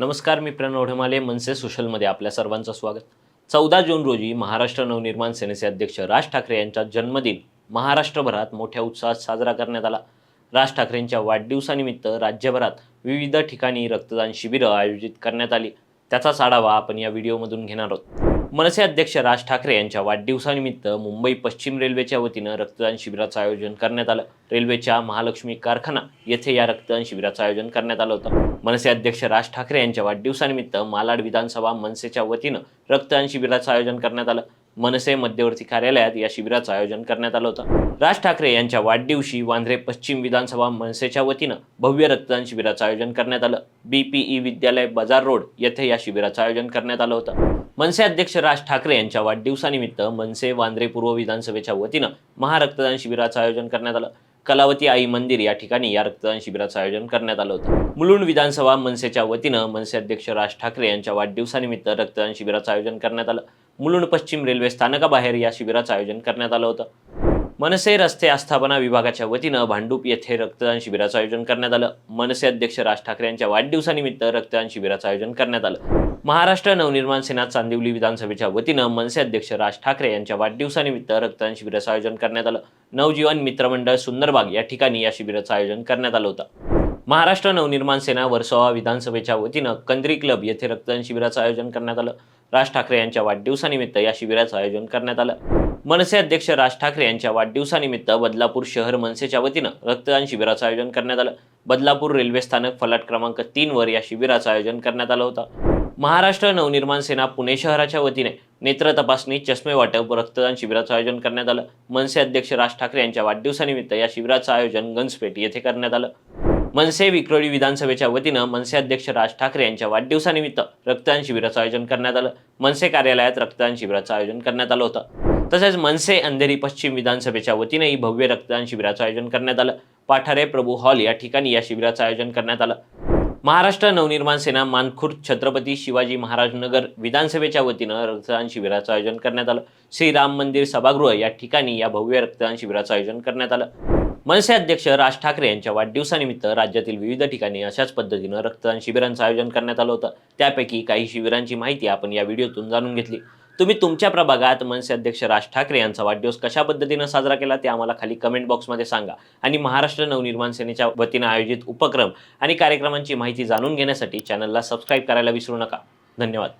नमस्कार मी प्रणव ढमाले मनसे सोशलमध्ये आपल्या सर्वांचं स्वागत. चौदा जून रोजी महाराष्ट्र नवनिर्माण सेनेचे अध्यक्ष राज ठाकरे यांचा जन्मदिन महाराष्ट्रभरात मोठ्या उत्साहात साजरा करण्यात आला. राज ठाकरेंच्या वाढदिवसानिमित्त राज्यभरात विविध ठिकाणी रक्तदान शिबिरं आयोजित करण्यात आली. त्याचाच आढावा आपण या व्हिडिओमधून घेणार आहोत. मनसे अध्यक्ष राज ठाकरे यांच्या वाढदिवसानिमित्त मुंबई पश्चिम रेल्वेच्या वतीनं रक्तदान शिबिराचं आयोजन करण्यात आलं. रेल्वेच्या महालक्ष्मी कारखाना येथे या रक्तदान शिबिराचं आयोजन करण्यात आलं होतं. मनसे अध्यक्ष राज ठाकरे यांच्या वाढदिवसानिमित्त मालाड विधानसभा मनसेच्या वतीनं रक्तदान शिबिराचं आयोजन करण्यात आलं. मनसे मध्यवर्ती कार्यालयात या शिबिराचं आयोजन करण्यात आलं होतं. राज ठाकरे यांच्या वाढदिवशी वांद्रे पश्चिम विधानसभा मनसेच्या वतीनं भव्य रक्तदान शिबिराचं आयोजन करण्यात आलं. बीपीई विद्यालय बाजार रोड येथे या शिबिराचं आयोजन करण्यात आलं होतं. मनसे अध्यक्ष राज ठाकरे यांच्या वाढदिवसानिमित्त मनसे वांद्रे पूर्व विधानसभेच्या वतीनं महारक्तदान शिबिराचं आयोजन करण्यात आलं. कलावती आई मंदिर या ठिकाणी या रक्तदान शिबिराचं आयोजन करण्यात आलं होतं. मुलुंड विधानसभा मनसेच्या वतीनं मनसे अध्यक्ष राज ठाकरे यांच्या वाढदिवसानिमित्त रक्तदान शिबिराचं आयोजन करण्यात आलं. मुलुंड पश्चिम रेल्वे स्थानकाबाहेर या शिबिराचं आयोजन करण्यात आलं होतं. मनसे रस्ते आस्थापना विभागाच्या वतीनं भांडूप येथे रक्तदान शिबिराचं आयोजन करण्यात आलं. मनसे अध्यक्ष राज ठाकरे यांच्या वाढदिवसानिमित्त रक्तदान शिबिराचं आयोजन करण्यात आलं. महाराष्ट्र नवनिर्माण सेना चांदिवली विधानसभेच्या वतीनं मनसे अध्यक्ष राज ठाकरे यांच्या वाढदिवसानिमित्त रक्तदान शिबिराचं आयोजन करण्यात आलं. नवजीवन मित्रमंडळ सुंदरबाग या ठिकाणी या शिबिराचं आयोजन करण्यात आलं होतं. महाराष्ट्र नवनिर्माण सेना वर्सोवा विधानसभेच्या वतीनं कंद्री क्लब येथे रक्तदान शिबिराचं आयोजन करण्यात आलं. राज ठाकरे यांच्या वाढदिवसानिमित्त या शिबिराचं आयोजन करण्यात आलं. मनसे अध्यक्ष राज ठाकरे यांच्या वाढदिवसानिमित्त बदलापूर शहर मनसेच्या वतीनं रक्तदान शिबिराचं आयोजन करण्यात आलं. बदलापूर रेल्वे स्थानक फलाट क्रमांक तीन वर या शिबिराचं आयोजन करण्यात आलं होतं. महाराष्ट्र नवनिर्माण सेना पुणे शहराच्या वतीने नेत्र तपासणी चष्मे वाटप रक्तदान शिबिराचं आयोजन करण्यात आलं. मनसे अध्यक्ष राज ठाकरे यांच्या वाढदिवसानिमित्त या शिबिराचं आयोजन गंजपेठ येथे करण्यात आलं. मनसे विक्रोळी विधानसभेच्या वतीनं मनसे अध्यक्ष राज ठाकरे यांच्या वाढदिवसानिमित्त रक्तदान शिबिराचं आयोजन करण्यात आलं. मनसे कार्यालयात रक्तदान शिबिराचं आयोजन करण्यात आलं होतं. तसेच मनसे अंधेरी पश्चिम विधानसभेच्या वतीनेही भव्य रक्तदान शिबिराचं आयोजन करण्यात आलं. पाठारे प्रभू हॉल या ठिकाणी या शिबिराचं आयोजन करण्यात आलं. महाराष्ट्र नवनिर्माण सेना मानखुर्द छत्रपती शिवाजी महाराज नगर विधानसभेच्या वतीनं रक्तदान शिबिराचं आयोजन करण्यात आलं. श्री राम मंदिर सभागृह या ठिकाणी या भव्य रक्तदान शिबिराचं आयोजन करण्यात आलं. मनसे अध्यक्ष राज ठाकरे यांच्या वाढदिवसानिमित्त राज्यातील विविध ठिकाणी अशाच पद्धतीनं रक्तदान शिबिरांचं आयोजन करण्यात आलं होतं. त्यापैकी काही शिबिरांची माहिती आपण या व्हिडिओतून जाणून घेतली. तुम्ही तुमच्या प्रभागात मनसे अध्यक्ष राज ठाकरे यांचा वाढदिवस कशा पद्धतीनं साजरा केला ते आम्हाला खाली कमेंट बॉक्समध्ये सांगा. आणि महाराष्ट्र नवनिर्माण सेनेच्या वतीनं आयोजित उपक्रम आणि कार्यक्रमांची माहिती जाणून घेण्यासाठी चॅनलला सबस्क्राईब करायला विसरू नका. धन्यवाद.